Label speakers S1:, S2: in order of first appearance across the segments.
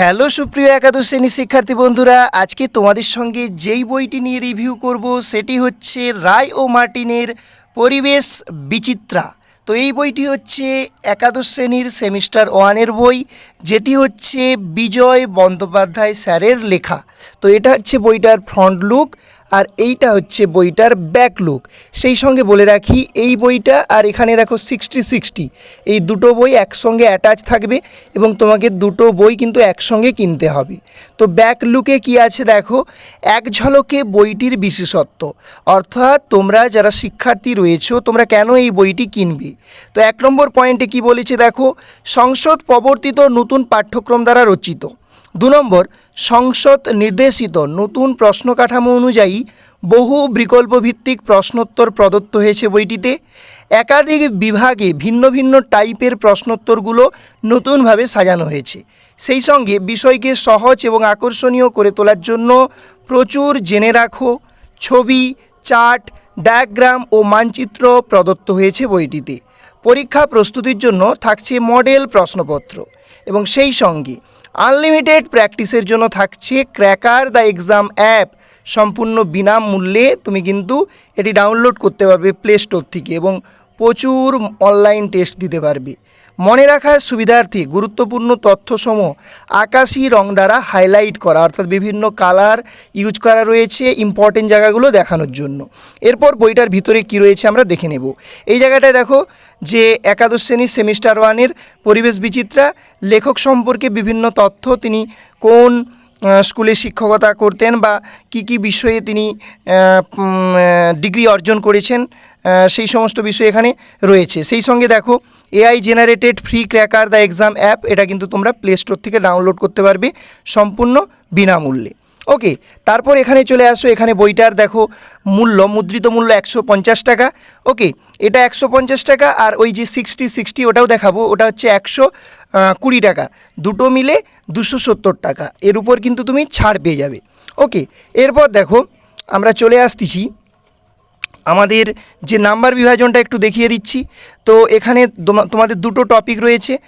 S1: Hello সুপ্রিয় একাদশ শ্রেণির শিক্ষার্থী বন্ধুরা, আজকে তোমাদের সঙ্গে যেই বইটি নিয়ে রিভিউ করব সেটি হচ্ছে রায় ও মার্টিনের পরিবেশ বিচিত্রা। তো এই বইটি হচ্ছে একাদশ শ্রেণির সেমিস্টার ওয়ানের বই, যেটি হচ্ছে বিজয় বন্দ্যোপাধ্যায় স্যারের লেখা। তো এটা হচ্ছে বইটার ফ্রন্ট লুক আর এইটা হচ্ছে বইটার ব্যাক লুক সেই সঙ্গে বলে রাখি, এই বইটা, আর এখানে দেখো সিক্সটি সিক্সটি এই দুটো বই একসঙ্গে অ্যাটাচ থাকবে এবং তোমাকে দুটো বই কিন্তু একসঙ্গে কিনতে হবে। তো ব্যাক লুকে কি আছে দেখো, এক ঝলকে বইটির বিশেষত্ব, অর্থাৎ তোমরা যারা শিক্ষার্থী রয়েছো, তোমরা কেন এই বইটি কিনবে? তো এক নম্বর পয়েন্টে কি বলেছে দেখো, সংসদ প্রবর্তিত নতুন পাঠ্যক্রম দ্বারা রচিত। দু নম্বর সংসদ নির্দেশিত নতুন প্রশ্ন কাঠামো অনুযায়ী বহু বিকল্পভিত্তিক প্রশ্নোত্তর প্রদত্ত হয়েছে বইটিতে। একাধিক বিভাগে ভিন্ন ভিন্ন টাইপের প্রশ্নোত্তরগুলো নতুনভাবে সাজানো হয়েছে। সেই সঙ্গে বিষয়কে সহজ এবং আকর্ষণীয় করে তোলার জন্য প্রচুর জেনে রাখো, ছবি, চার্ট, ডায়াগ্রাম ও মানচিত্র প্রদত্ত হয়েছে বইটিতে। পরীক্ষা প্রস্তুতির জন্য থাকছে মডেল প্রশ্নপত্র এবং সেই সঙ্গে আনলিমিটেড প্র্যাকটিসের জন্য থাকছে ক্র্যাকার দ্য এক্সাম অ্যাপ। সম্পূর্ণ বিনামূল্যে তুমি কিন্তু এটি ডাউনলোড করতে পারবে প্লে স্টোর থেকে এবং প্রচুর অনলাইন টেস্ট দিতে পারবে। মনে রাখার সুবিধার্থে গুরুত্বপূর্ণ তথ্যসমূহ আকাশি রং দ্বারা হাইলাইট করা, অর্থাৎ বিভিন্ন কালার ইউজ করা রয়েছে ইম্পর্টেন্ট জায়গাগুলো দেখানোর জন্য। এরপর বইটার ভিতরে কি রয়েছে আমরা দেখে নেব। এই জায়গাটায় দেখো যে একাদশ শ্রেণির সেমিস্টার ওয়ানের পরিবেশ বিচিত্রা লেখক সম্পর্কে বিভিন্ন তথ্য তিনি কোন স্কুলে শিক্ষকতা করতেন বা কি কি বিষয়ে তিনি ডিগ্রি অর্জন করেছেন সেই সমস্ত বিষয় এখানে রয়েছে। সেই সঙ্গে দেখো, AI generated free cracker the exam app, এটা কিন্তু তোমরা প্লে স্টোর থেকে ডাউনলোড করতে পারবে সম্পূর্ণ বিনামূল্যে। ওকে, তারপর এখানে চলে আসো, এখানে বইটার দেখো মূল্য, মুদ্রিত মূল্য একশো পঞ্চাশ টাকা। ওকে এটা একশো পঞ্চাশ টাকা আর ওই যে সিক্সটি সিক্সটি ওটাও দেখাবো, ওটা হচ্ছে একশো কুড়ি টাকা। দুটো মিলে দুশো সত্তর টাকা। এর উপর কিন্তু তুমি ছাড় পেয়ে যাবে। ওকে এরপর দেখো, আমরা চলে আসতেছি। আমাদের যে নাম্বার বিভাজনটা একটু দেখিয়ে দিচ্ছি। তো এখানে তোমা- তোমাদের দুটো টপিক রয়েছে।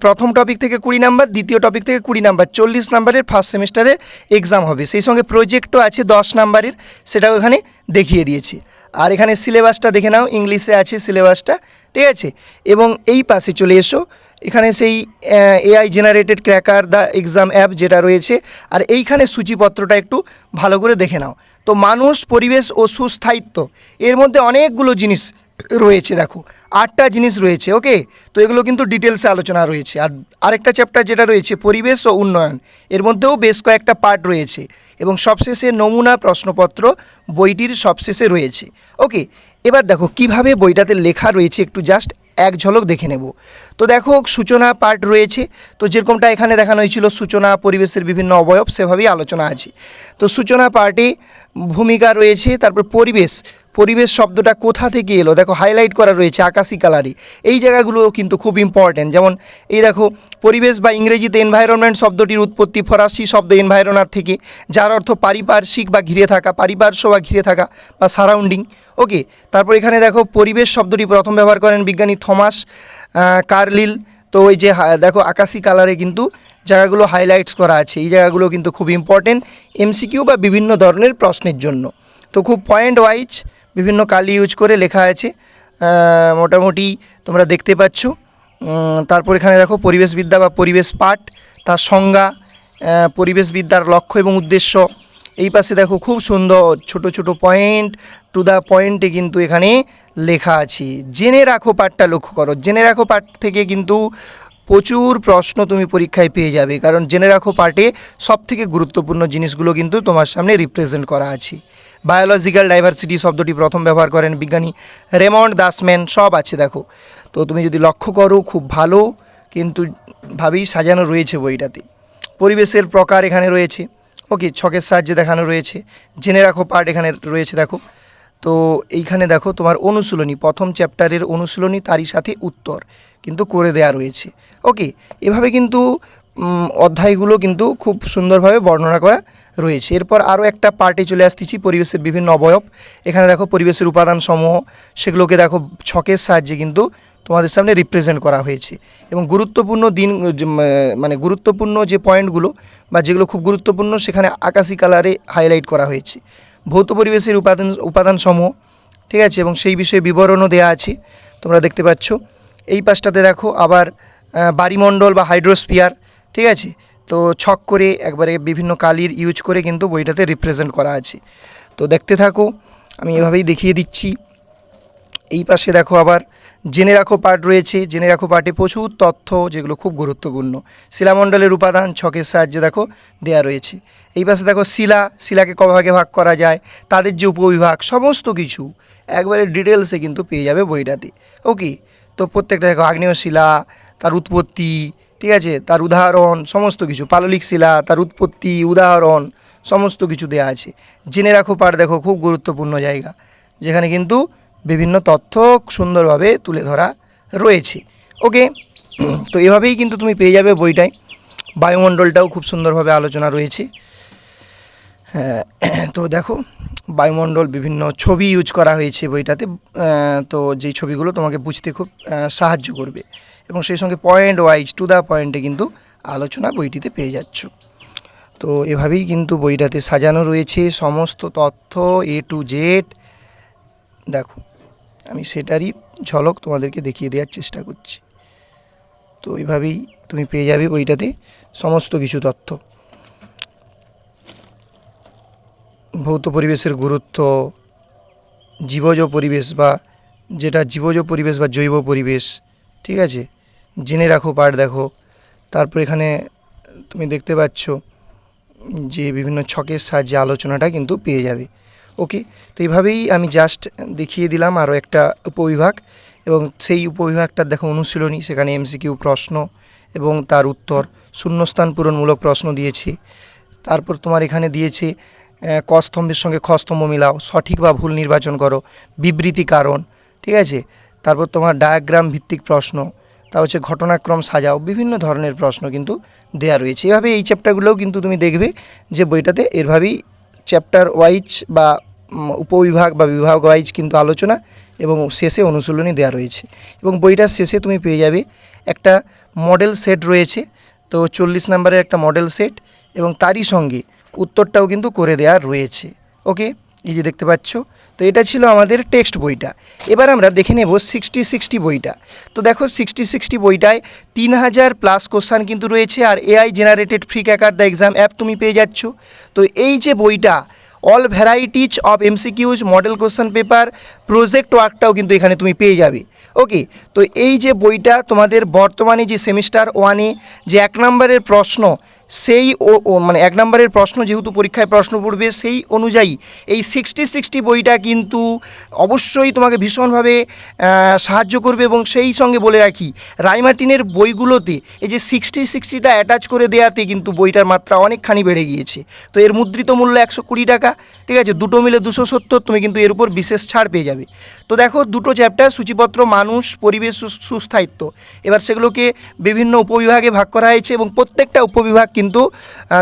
S1: প্রথম টপিক থেকে কুড়ি নাম্বার, দ্বিতীয় টপিক থেকে কুড়ি নাম্বার। চল্লিশ নাম্বারের ফার্স্ট সেমিস্টারের এক্সাম হবে। সেই সঙ্গে প্রজেক্টও আছে দশ নাম্বারের, সেটাও এখানে দেখিয়ে দিয়েছি। আর এখানে সিলেবাসটা দেখে নাও, ইংলিশে আছে সিলেবাসটা, ঠিক আছে? এবং এই পাশে চলে এসো, এখানে সেই AI generated cracker the exam app যেটা রয়েছে, আর এইখানে সূচিপত্রটা একটু ভালো করে দেখে নাও। তো মানুষ, পরিবেশ ও সুস্থায়িত্ব, এর মধ্যে অনেকগুলো জিনিস রয়েছে, দেখো। আটটা জিনিস রয়েছে, ওকে? তো এগুলো কিন্তু ডিটেলসে আলোচনা রয়েছে। আর আরেকটা চ্যাপ্টার যেটা রয়েছে, পরিবেশ ও উন্নয়ন, এর মধ্যেও বেশ কয়েকটা পার্ট রয়েছে। এবং সবশেষে নমুনা প্রশ্নপত্র বইটির সবশেষে রয়েছে। ওকে, এবার দেখো কীভাবে বইটাতে লেখা রয়েছে একটু জাস্ট এক ঝলক দেখে নেব। তো দেখো সূচনা পার্ট রয়েছে। তো যেরকমটা এখানে দেখানো হয়েছিল, সূচনা, পরিবেশের বিভিন্ন অবয়ব, সেভাবেই আলোচনা আছে। তো সূচনা পার্টে ভূমিকা রয়েছে, তারপর পরিবেশ। পরিবেশ শব্দটা কোথা থেকে এলো? দেখো হাইলাইট করা রয়েছে আকাশি কালারে এই জায়গাগুলো কিন্তু খুব ইম্পর্ট্যান্ট যেমন এই দেখো পরিবেশ বা ইংরেজিতে এনভায়রনমেন্ট শব্দটির উৎপত্তি ফরাসি শব্দ এনভায়রনার থেকে, যার অর্থ পারিপার্শ্বিক বা ঘিরে থাকা, পারিপার্শ্ব বা ঘিরে থাকা বা সারাউন্ডিং ওকে তারপর এখানে দেখো পরিবেশ শব্দটি প্রথম ব্যবহার করেন বিজ্ঞানী থমাস কার্লিল। তো ওই যে দেখো আকাশি কালারে কিন্তু জায়গাগুলো হাইলাইটস করা আছে। এই জায়গাগুলো কিন্তু খুব ইম্পর্টেন্ট এমসিকিউ বা বিভিন্ন ধরনের প্রশ্নের জন্য। তো খুব পয়েন্ট ওয়াইজ বিভিন্ন কালি ইউজ করে লেখা আছে। মোটামুটি তোমরা দেখতে পাচ্ছ। তারপর এখানে দেখো পরিবেশবিদ্যা বা পরিবেশ পাঠ, তার সংজ্ঞা পরিবেশবিদ্যার লক্ষ্য এবং উদ্দেশ্য। এই পাশে দেখো খুব সুন্দর ছোট ছোট পয়েন্ট টু দ্য পয়েন্টে কিন্তু এখানে লেখা আছে। জেনে রাখো পাঠটা লক্ষ্য করো। জেনে রাখো পাঠ থেকে কিন্তু প্রচুর প্রশ্ন তুমি পরীক্ষায় পেয়ে যাবে, কারণ জেনে রাখো সব থেকে গুরুত্বপূর্ণ জিনিসগুলো কিন্তু তোমার সামনে রিপ্রেজেন্ট করা আছে। বায়োলজিক্যাল ডাইভার্সিটি শব্দটি প্রথম ব্যবহার করেন বিজ্ঞানী রেমন্ড দাসম্যান, সব আছে দেখো। তো তুমি যদি লক্ষ্য করো, খুব ভালো কিন্তু ভাবেই সাজানো রয়েছে বইটাতে। পরিবেশের প্রকার এখানে রয়েছে। ওকে, ছকের সাহায্যে দেখানো রয়েছে। জেনে রাখো পার্ট এখানে রয়েছে, দেখো। তো এইখানে দেখো, তোমার অনুশীলনী, প্রথম চ্যাপ্টারের অনুশীলনী, তারই সাথে উত্তর কিন্তু করে দেয়া রয়েছে। ওকে, এভাবে কিন্তু অধ্যায়গুলো কিন্তু খুব সুন্দরভাবে বর্ণনা করা রয়েছে। এরপর আরও একটা পার্টে চলে আসতেছি, পরিবেশের বিভিন্ন অবয়ব। এখানে দেখো, পরিবেশের উপাদান সমূহ সেগুলোকে দেখো, ছকের সাহায্যে কিন্তু তোমাদের সামনে রিপ্রেজেন্ট করা হয়েছে। এবং গুরুত্বপূর্ণ দিন মানে গুরুত্বপূর্ণ যে পয়েন্টগুলো বা যেগুলো খুব গুরুত্বপূর্ণ, সেখানে আকাশি কালারে হাইলাইট করা হয়েছে। ভৌত পরিবেশের উপাদান, উপাদানসমূহ, ঠিক আছে? এবং সেই বিষয়ে বিবরণও দেওয়া আছে, তোমরা দেখতে পাচ্ছ। এই পাশটাতে দেখো আবার বাড়িমণ্ডল বা হাইড্রোস্পিয়ার ঠিক আছে? তো ছক করে একবারে বিভিন্ন কালির ইউজ করে কিন্তু বইটাতে রিপ্রেজেন্ট করা আছে। তো দেখতে থাকো, আমি এভাবেই দেখিয়ে দিচ্ছি। এই পাশে দেখো আবার জেনে রাখো পার্ট রয়েছে, জেনে রাখো পার্টে প্রচুর তথ্য যেগুলো খুব গুরুত্বপূর্ণ। শিলামণ্ডলের উপাদান ছকের সাহায্যে দেখো দেয়া রয়েছে। এই পাশে দেখো শিলা, শিলাকে ক ভাগে করা যায়, তাদের যে উপবিভাগ, সমস্ত কিছু একবারে ডিটেলসে কিন্তু পেয়ে যাবে বইটাতে। ওকে? তো প্রত্যেকটা দেখো আগ্নেয় শিলা, তার উৎপত্তি, ঠিক আছে? তার উদাহরণ, সমস্ত কিছু, পাললিক শিলা, তার উৎপত্তি, উদাহরণ, সমস্ত কিছু দেওয়া আছে। জেনে রাখো পার্ট দেখো, খুব গুরুত্বপূর্ণ জায়গা। যেখানে কিন্তু বিভিন্ন তথ্য সুন্দরভাবে তুলে ধরা রয়েছে। ওকে? তো এভাবেই কিন্তু তুমি পেয়ে যাবে বইটায়। বায়ুমণ্ডলটাও খুব সুন্দরভাবে আলোচনা রয়েছে। হ্যাঁ, তো দেখো বায়ুমণ্ডল বিভিন্ন ছবি ইউজ করা হয়েছে বইটাতে। তো যেই ছবিগুলো তোমাকে বুঝতে খুব সাহায্য করবে। এবং সেই সঙ্গে পয়েন্ট ওয়াইজ টু দ্য পয়েন্টে কিন্তু আলোচনা বইটিতে পেয়ে যাচ্ছ। তো এভাবেই কিন্তু বইটাতে সাজানো রয়েছে। সমস্ত তথ্য এ টু জেড দেখো। আমি সেটারই ঝলক তোমাদেরকে দেখিয়ে দেওয়ার চেষ্টা করছি। তো এইভাবেই তুমি পেয়ে যাবে বইটাতে সমস্ত কিছু তথ্য। ভৌত পরিবেশের গুরুত্ব, জীবজ পরিবেশ বা যেটা জীবজ পরিবেশ বা জৈব পরিবেশ, ঠিক আছে? জেনে রাখো, পাঠ দেখো। তারপর এখানে তুমি দেখতে পাচ্ছ যে বিভিন্ন ছকের সাহায্যে আলোচনাটা কিন্তু পেয়ে যাবে। ওকে? তো এইভাবেই আমি জাস্ট দেখিয়ে দিলাম আরও একটা উপবিভাগ এবং সেই উপবিভাগটার দেখো অনুশীলনী, সেখানে এমসিকিউ প্রশ্ন এবং তার উত্তর, শূন্যস্থান পূরণমূলক প্রশ্ন দিয়েছে। তারপর তোমার এখানে দিয়েছে কস্তম্ভের সঙ্গে খস্তম্ভ মিলাও, সঠিক বা ভুল নির্বাচন করো, বিবৃতি কারণ, ঠিক আছে? তারপর তোমার ডায়াগ্রাম ভিত্তিক প্রশ্ন, তা হচ্ছে ঘটনাক্রম সাজাও, বিভিন্ন ধরনের প্রশ্ন কিন্তু দেয়া রয়েছে। এভাবে এই চ্যাপ্টারগুলোও কিন্তু তুমি দেখবে যে বইটাতে এরভাবেই চ্যাপ্টার ওয়াইজ বা উপবিভাগ বা বিভাগ ওয়াইজ কিন্তু আলোচনা এবং শেষে অনুশীলনী দেওয়া রয়েছে। এবং বইটার শেষে তুমি পেয়ে যাবে একটা মডেল সেট রয়েছে। তো চল্লিশ নাম্বারের একটা মডেল সেট এবং তারই সঙ্গে উত্তরটাও কিন্তু করে দেওয়া রয়েছে। ওকে এই যে দেখতে পাচ্ছ? তো এটা ছিল আমাদের টেক্সট বইটা। এবার আমরা দেখে নেব সিক্সটি সিক্সটি বইটা। তো দেখো সিক্সটি সিক্সটি বইটায় তিন হাজার প্লাস কোশ্চান কিন্তু রয়েছে। আর AI generated free cracker the exam app তুমি পেয়ে যাচ্ছ। তো এই যে বইটা all varieties of MCQs model question paper project ওয়ার্কটাও কিন্তু এখানে তুমি পেয়ে যাবে। ওকে তো এই যে বইটা তোমাদের বর্তমানে যে সেমিস্টার ওয়ানে যে এক নম্বরের প্রশ্ন সেই ও মানে এক নম্বরের প্রশ্ন, যেহেতু পরীক্ষায় প্রশ্ন পড়বে, সেই অনুযায়ী এই সিক্সটি সিক্সটি বইটা কিন্তু অবশ্যই তোমাকে ভীষণভাবে সাহায্য করবে এবং সেই সঙ্গে বলে রাখি রাইমার্টিনের বইগুলোতে এই যে সিক্সটি সিক্সটিটা অ্যাটাচ করে দেওয়াতে কিন্তু বইটার মাত্রা অনেকখানি বেড়ে গিয়েছে। তো এর মুদ্রিত মূল্য একশো কুড়ি টাকা, ঠিক আছে? দুটো মিলে দুশো সত্তর, তুমি কিন্তু এর উপর বিশেষ ছাড় পেয়ে যাবে। তো দেখো, দুটো চ্যাপ্টার সূচিপত্র, মানুষ, পরিবেশ সুস্থায়িত্ব। এবার সেগুলোকে বিভিন্ন উপবিভাগে ভাগ করা হয়েছে এবং প্রত্যেকটা উপবিভাগ কিন্তু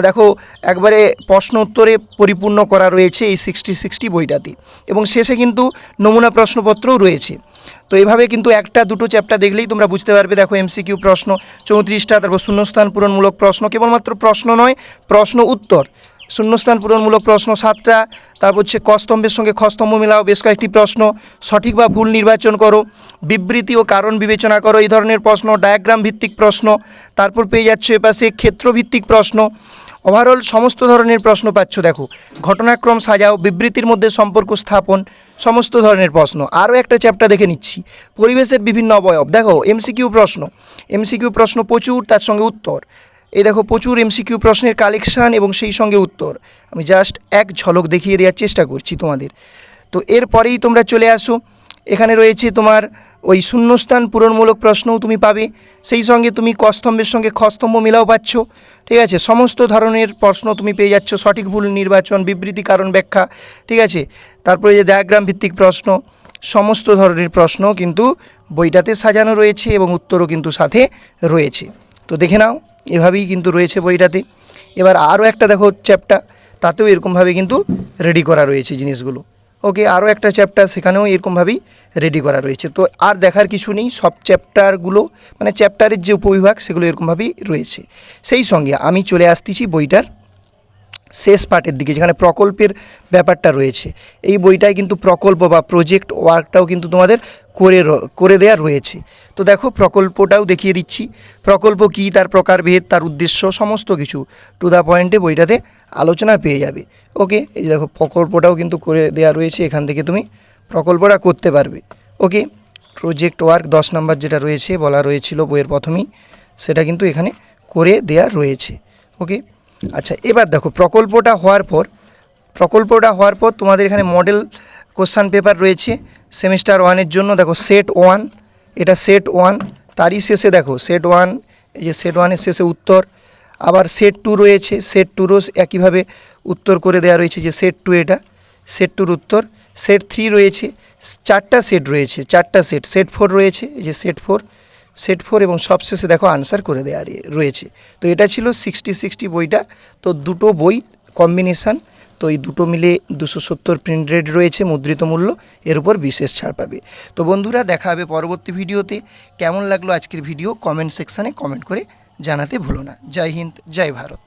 S1: দেখো, একবারে প্রশ্ন উত্তরে পরিপূর্ণ করা রয়েছে এই সিক্সটি সিক্সটি বইটাতে। এবং শেষে কিন্তু নমুনা প্রশ্নপত্রও রয়েছে। তো এইভাবে কিন্তু একটা, দুটো চ্যাপ্টার দেখলেই তোমরা বুঝতে পারবে, দেখো এমসিকিউ প্রশ্ন, চৌত্রিশটা, তারপর শূন্যস্থান পূরণমূলক প্রশ্ন, কেবলমাত্র প্রশ্ন নয়, প্রশ্ন উত্তর। শূন্যস্থান পূরণমূলক প্রশ্ন সাতটা। তারপর হচ্ছে কস্তম্ভের সঙ্গে খস্তম্ভ স্তম্ভ মিলাও, বেশ কয়েকটি প্রশ্ন। সঠিক বা ভুল নির্বাচন করো। বিবৃতি ও কারণ বিবেচনা করো, এই ধরনের প্রশ্ন ডায়াগ্রাম ভিত্তিক প্রশ্ন। তারপর পেয়ে যাচ্ছ এপাশে ক্ষেত্রভিত্তিক প্রশ্ন। ওভারঅল সমস্ত ধরনের প্রশ্ন পাচ্ছ, দেখো। ঘটনাক্রম সাজাও, বিবৃতির মধ্যে সম্পর্ক স্থাপন, সমস্ত ধরনের প্রশ্ন। আরও একটা চ্যাপ্টার দেখে নিচ্ছি। পরিবেশের বিভিন্ন অবয়ব, দেখো এমসিকিউ প্রশ্ন। এমসিকিউ প্রশ্ন প্রচুর, তার সঙ্গে উত্তর। এই দেখো, প্রচুর এমসিকিউ প্রশ্নের কালেকশান এবং সেই সঙ্গে উত্তর। আমি জাস্ট এক ঝলক দেখিয়ে দেওয়ার চেষ্টা করছি তোমাদের। তো এরপরেই তোমরা চলে আসো। এখানে রয়েছে তোমার ওই শূন্যস্থান পূরণমূলক প্রশ্নও তুমি পাবে। সেই সঙ্গে তুমি কস্তম্ভের সঙ্গে খস্তম্ভ স্তম্ভ মিলাও পাচ্ছ। ঠিক আছে? সমস্ত ধরনের প্রশ্ন তুমি পেয়ে যাচ্ছ। সঠিক ভুল, নির্বাচন, বিবৃতি, কারণ ব্যাখ্যা। ঠিক আছে? তারপরে যে ডায়াগ্রাম ভিত্তিক প্রশ্ন, সমস্ত ধরনের প্রশ্ন কিন্তু বইটাতে সাজানো রয়েছে এবং উত্তরও কিন্তু সাথে রয়েছে। তো দেখে নাও। এভাবেই কিন্তু রয়েছে বইটাতে। এবার আরও একটা দেখো চ্যাপ্টার তাতেও এরকমভাবে কিন্তু রেডি করা রয়েছে জিনিসগুলো। ওকে আরও একটা চ্যাপ্টার সেখানেও এরকমভাবেই রেডি করা রয়েছে। তো আর দেখার কিছু নেই, সব চ্যাপ্টারগুলো মানে চ্যাপ্টারের যে উপবিভাগ, সেগুলো এরকমভাবেই রয়েছে। সেই সঙ্গে আমি চলে আসতেছি বইটার শেষ পার্টের দিকে, যেখানে প্রকল্পের ব্যাপারটা রয়েছে। এই বইটায় কিন্তু প্রকল্প বা প্রজেক্ট ওয়ার্কটাও কিন্তু তোমাদের করে করে দেওয়া রয়েছে। তো দেখো, প্রকল্পটাও দেখিয়ে দিচ্ছি। প্রকল্প কী, তার প্রকারভেদ তার উদ্দেশ্য, সমস্ত কিছু টু দ্য পয়েন্টে বইটাতে আলোচনা পেয়ে যাবে। ওকে এই দেখো, প্রকল্পটাও কিন্তু করে দেওয়া রয়েছে, এখান থেকে তুমি প্রকল্পটা করতে পারবে। ওকে প্রজেক্ট ওয়ার্ক দশ নম্বর যেটা রয়েছে, বলা রয়েছিল বইয়ের প্রথমেই, সেটা কিন্তু এখানে করে দেয়া রয়েছে। ওকে আচ্ছা এবার দেখো, প্রকল্পটা হওয়ার পর, প্রকল্পটা হওয়ার পর তোমাদের এখানে মডেল কোশ্চান পেপার রয়েছে সেমিস্টার ওয়ানের জন্য। দেখো সেট ওয়ান এটা সেট ওয়ান তারই শেষে দেখো সেট ওয়ান এই যে সেট ওয়ানের শেষে উত্তর, আবার সেট টু রয়েছে সেট টুরও একইভাবে উত্তর করে দেওয়া রয়েছে যে সেট টু এটা সেট টুর উত্তর সেট থ্রি রয়েছে, চারটা সেট রয়েছে, চারটা সেট সেট ফোর রয়েছে, এই যে সেট ফোর সেট ফোর এবং সবশেষে দেখো আনসার করে দেওয়া রয়েছে। তো এটা ছিল সিক্সটি সিক্সটি বইটা, তো দুটো বই কম্বিনেশান তো এই দুটো মিলে দুশো সত্তর প্রিন্ট রেট রয়েছে মুদ্রিত মূল্য, এর উপর বিশেষ ছাড় পাবে। তো বন্ধুরা, দেখা হবে পরবর্তী ভিডিওতে। কেমন লাগল আজকের ভিডিও? কমেন্ট সেকশানে কমেন্ট করে জানাতে ভুলো না। জয় হিন্দ, জয় ভারত।